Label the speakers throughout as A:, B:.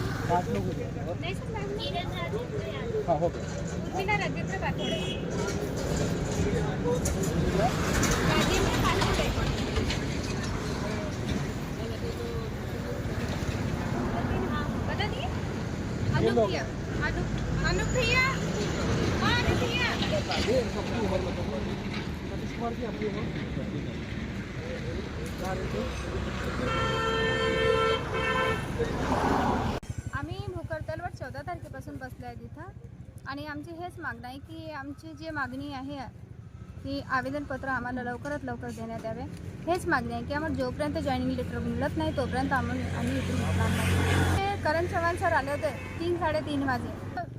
A: नहीं sir ma'am हाँ हो गया। बिना रजिस्टर बैठे अनुप्रिया अनुप्रिया आम्ही भोकरतलवर चौदा तारखेपासून बसलो आहे तिथं आणि आमची हेच मागणं आहे की आमची जी मागणी आहे की आवेदनपत्र आम्हाला लवकरात लवकर देण्यात यावे हेच मागणी आहे की आम्हाला जोपर्यंत जॉईनिंग लेटर मिळत नाही तोपर्यंत आम्ही आम्ही इथून नाही. शरण चव्हाण सर आले होते तीन साडेतीन वाजे.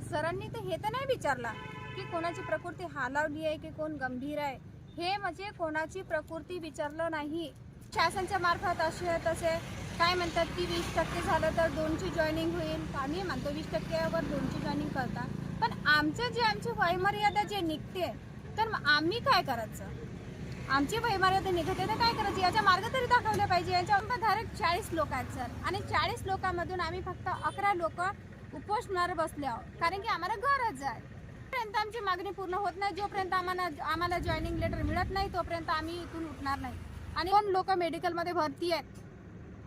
A: सरांनी तर हे तर नाही विचारला की कोणाची प्रकृती हालावली आहे की कोण गंभीर आहे. हे म्हणजे कोणाची प्रकृती विचारलं नाही. शासनच्या मार्फत असे तसे. काय म्हणतात की वीस टक्के झालं तर दोनची जॉईनिंग होईल. आम्ही म्हणतो वीस टक्क्यावर दोनची जॉईनिंग करता. पण आमचं जे आमची वयमर्यादा जे निघते तर आम्ही काय करायचं? आमची वयमर्यादा निघते तर काय करायची? याचा मार्ग तरी दाखवले पाहिजे. याच्या धारक चाळीस लोक आहेत सर. आणि चाळीस लोकांमधून आम्ही फक्त अकरा लोक उपोषणावर बसले आहोत. कारण की आम्हाला गरज आहे. जोपर्यंत आमची मागणी पूर्ण होत नाही जोपर्यंत आम्हाला आम्हाला जॉईनिंग लेटर मिळत नाही तोपर्यंत आम्ही इथून उठणार नाही. आणि कोण लोक मेडिकलमध्ये भरती आहेत.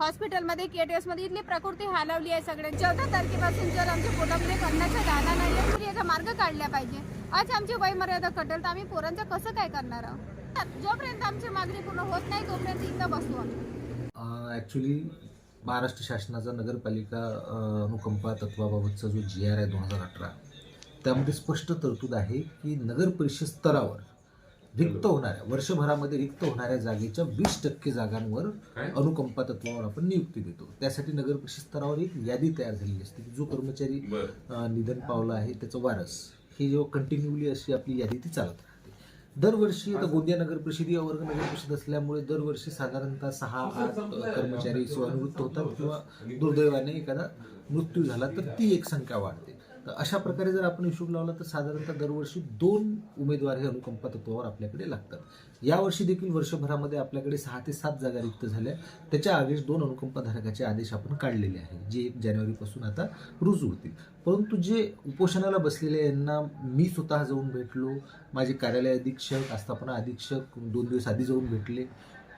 A: हॉस्पिटलमध्ये के टी एसमध्ये इथली प्रकृती हालवली आहे सगळे चौदा तारखेपासून जर आमच्या पोटामध्ये करण्याचा दादा नाही आहे, तर याचा मार्ग काढला पाहिजे. आज आमची वयमर्यादा कटेल तर आम्ही पोरांचं कसं काय करणार आहोत? जोपर्यंत आमची मागणी पूर्ण होत नाही तोपर्यंत इथं बसू आम्ही.
B: ॲक्च्युली महाराष्ट्र शासनाचा नगरपालिका अनुकंपा तत्वाबाबतचा जो जी आर आहे दोन हजार अठरा त्यामध्ये स्पष्ट तरतूद आहे की नगर परिषद स्तरावर रिक्त होणाऱ्या वर्षभरामध्ये रिक्त होणाऱ्या जागेच्या वीस टक्के जागांवर अनुकंपा तत्वावर आपण नियुक्ती देतो. त्यासाठी नगर परिषद स्तरावर एक यादी तयार झालेली असते की जो कर्मचारी निधन पावला आहे त्याचं वारस. ही जेव्हा कंटिन्युअली अशी आपली यादी ती चालत राहते. दरवर्षी आता गोंदिया नगर परिषद या वर्ग नगर परिषद असल्यामुळे दरवर्षी साधारणतः सहा आठ कर्मचारी सेवानिवृत्त होतात किंवा दुर्दैवाने एखादा मृत्यू झाला तर ती एक संख्या वाढते. तर अशा प्रकारे जर आपण हिशोब लावला तर साधारणतः दरवर्षी दोन उमेदवार हे अनुकंपा तत्वावर आपल्याकडे लागतात. यावर्षी देखील वर्षभरामध्ये आपल्याकडे सहा ते सात जागा रिक्त झाल्या. त्याच्या आधीच दोन अनुकंपाधारकाचे आदेश आपण काढलेले आहेत जे एक जानेवारीपासून आता रुजू होतील. परंतु जे उपोषणाला बसलेले यांना मी स्वतः जाऊन भेटलो माझे कार्यालय अधीक्षक आस्थापना अधीक्षक दोन दिवस आधी जाऊन भेटले.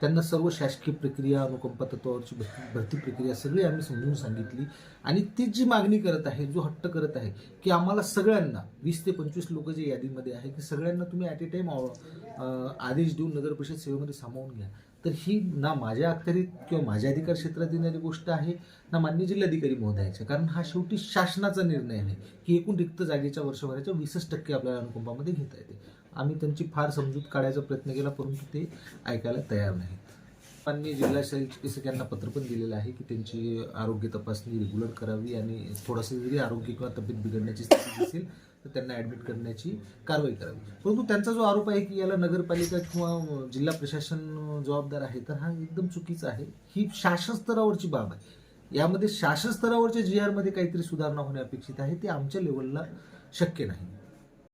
B: त्यांना सर्व शासकीय प्रक्रिया अनुकंपा तत्वावरची भरती भरती प्रक्रिया सगळी आम्ही समजून सांगितली. आणि ती जी मागणी करत आहे जो हट्ट करत आहे की आम्हाला सगळ्यांना वीस ते पंचवीस लोक जे यादीमध्ये आहे की सगळ्यांना तुम्ही ॲट ए टाईम आदेश देऊन नगर परिषद सेवेमध्ये सामावून घ्या. तर ही ना माझ्या अखत्यारीत किंवा माझ्या अधिकार क्षेत्रात येणारी गोष्ट आहे ना मान्य जिल्हाधिकारी महोदयाच्या. कारण हा शेवटी शासनाचा निर्णय आहे. की एकूण रिक्त जागेच्या वर्षभराच्या वीसच टक्के आपल्याला अनुकंपामध्ये घेता येते. आम्ही त्यांची फार समजूत काढायचा प्रयत्न केला परंतु ते ऐकायला तयार नाहीत. मान्य जिल्हा चिकित्सकांना पत्र पण दिलेलं आहे की त्यांची आरोग्य तपासणी रेग्युलर करावी आणि थोडंसं जरी आरोग्य किंवा तब्येत बिघडण्याची स्थिती असेल तर त्यांना ॲडमिट करण्याची कारवाई करावी. परंतु त्यांचा जो आरोप आहे की याला नगरपालिका किंवा जिल्हा प्रशासन जबाबदार आहे तर हा एकदम चुकीचा आहे. ही शासन स्तरावरची बाब आहे. यामध्ये शासन स्तरावरच्या जी आरमध्ये काहीतरी सुधारणा होणे अपेक्षित आहे ते आमच्या लेवलला शक्य नाही.